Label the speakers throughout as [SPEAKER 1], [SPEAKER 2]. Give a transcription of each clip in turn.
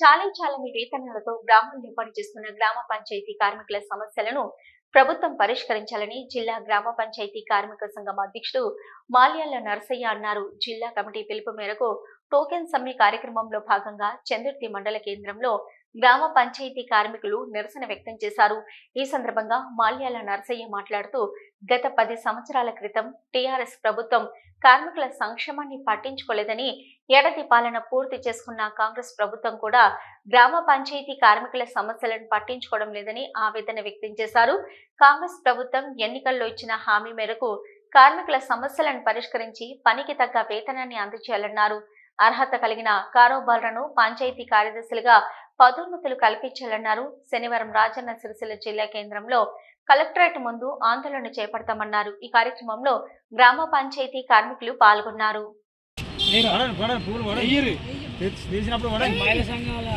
[SPEAKER 1] చాలీ చాలని వేతనాలతో గ్రామాల్లో పనిచేస్తున్న గ్రామ పంచాయతీ కార్మికుల సమస్యలను ప్రభుత్వం పరిష్కరించాలని జిల్లా గ్రామ పంచాయతీ కార్మిక సంఘం అధ్యక్షుడు మాల్యాల నరసయ్య అన్నారు. జిల్లా కమిటీ పిలుపు మేరకు టోకెన్ సమ్మె కార్యక్రమంలో భాగంగా చందుర్తి మండల కేంద్రంలో గ్రామ పంచాయతీ కార్మికులు నిరసన వ్యక్తం చేశారు. ఈ సందర్భంగా మాల్యాల నరసయ్య మాట్లాడుతూ గత పది సంవత్సరాల క్రితం టీఆర్ఎస్ ప్రభుత్వం కార్మికుల సంక్షేమాన్ని పట్టించుకోలేదని ఏడాది పాలన పూర్తి చేసుకున్న కాంగ్రెస్ ప్రభుత్వం కూడా గ్రామ పంచాయతీ కార్మికుల సమస్యలను పట్టించుకోవడం లేదని ఆవేదన వ్యక్తం చేశారు. కాంగ్రెస్ ప్రభుత్వం ఎన్నికల్లో ఇచ్చిన హామీ మేరకు కార్మికుల సమస్యలను పరిష్కరించి పనికి తగ్గ వేతనాన్ని అందచేయాలన్నారు అర్హత కలిగిన కారోబార్లను పంచాయతీ కార్యదర్శులుగా పదోన్నతులు కల్పించాలన్నారు. శనివారం రాజన్న సిరిసిల్ల జిల్లా కేంద్రంలో కలెక్టరేట్ ముందు ఆందోళన చేపడతామన్నారు. ఈ కార్యక్రమంలో గ్రామ పంచాయతీ కార్మికులు పాల్గొన్నారు.
[SPEAKER 2] సంఘాల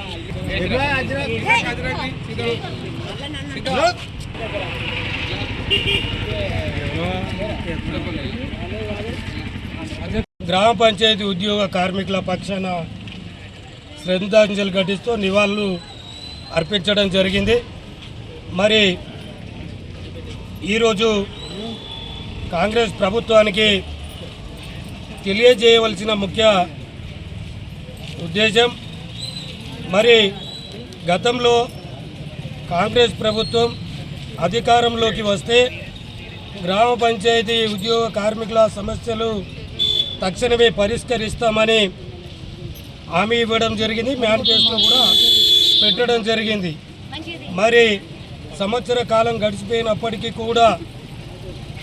[SPEAKER 3] గ్రామ పంచాయతీ ఉద్యోగ కార్మికుల పక్షాన శ్రద్ధాంజలి ఘటిస్తూ నివాళులు అర్పించడం జరిగింది. మరి ఈరోజు కాంగ్రెస్ ప్రభుత్వానికి తెలియజేయవలసిన ముఖ్య ఉద్దేశం మరి గతంలో కాంగ్రెస్ ప్రభుత్వం అధికారంలోకి వస్తే గ్రామ పంచాయతీ ఉద్యోగ కార్మికుల సమస్యలు తక్షణమే పరిష్కరిస్తామని హామీ ఇవ్వడం జరిగింది. మేనిఫెస్టో కూడా పెట్టడం జరిగింది. మరి సంవత్సర కాలం గడిచిపోయినప్పటికీ కూడా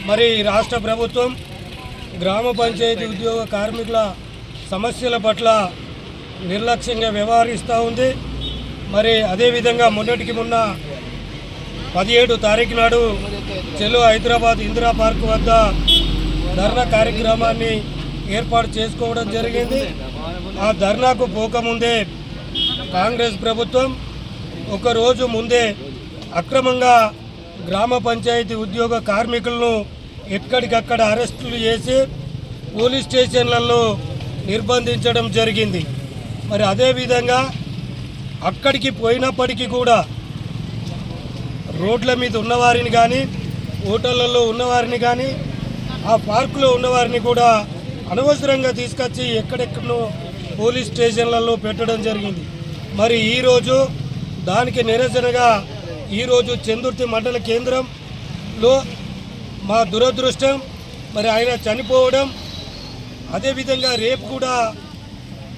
[SPEAKER 3] మరి రాష్ట్ర ప్రభుత్వం గ్రామ పంచాయతీ ఉద్యోగ కార్మికుల సమస్యల పట్ల నిర్లక్ష్యంగా వ్యవహరిస్తూ ఉంది. మరి అదేవిధంగా మొన్నటికి మొన్న పదిహేడు తారీఖు నాడు చెలో హైదరాబాద్ ఇందిరా పార్క్ వద్ద ధర్నా కార్యక్రమాన్ని ఏర్పాటు చేసుకోవడం జరిగింది. ఆ ధర్నాకు పోకముందే కాంగ్రెస్ ప్రభుత్వం ఒకరోజు ముందే అక్రమంగా గ్రామ పంచాయతీ ఉద్యోగ కార్మికులను ఎక్కడికక్కడ అరెస్టులు చేసి పోలీస్ స్టేషన్లలో నిర్బంధించడం జరిగింది. మరి అదేవిధంగా అక్కడికి పోయినప్పటికీ కూడా రోడ్ల మీద ఉన్నవారిని కానీ హోటళ్ళలో ఉన్నవారిని కానీ ఆ పార్కులో ఉన్నవారిని కూడా అనవసరంగా తీసుకొచ్చి ఎక్కడెక్కడో పోలీస్ స్టేషన్లలో పెట్టడం జరిగింది. మరి ఈరోజు దానికి నిరసనగా ఈరోజు చందుర్తి మండల కేంద్రంలో మా దురదృష్టం మరి ఆయన చనిపోవడం అదేవిధంగా రేపు కూడా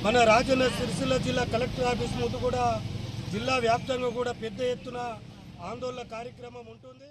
[SPEAKER 3] మన రాజన్న సిరిసిల్ల జిల్లా కలెక్టర్ ఆఫీస్ ముందు కూడా జిల్లా వ్యాప్తంగా కూడా పెద్ద ఎత్తున ఆందోళన కార్యక్రమం ఉంటుంది.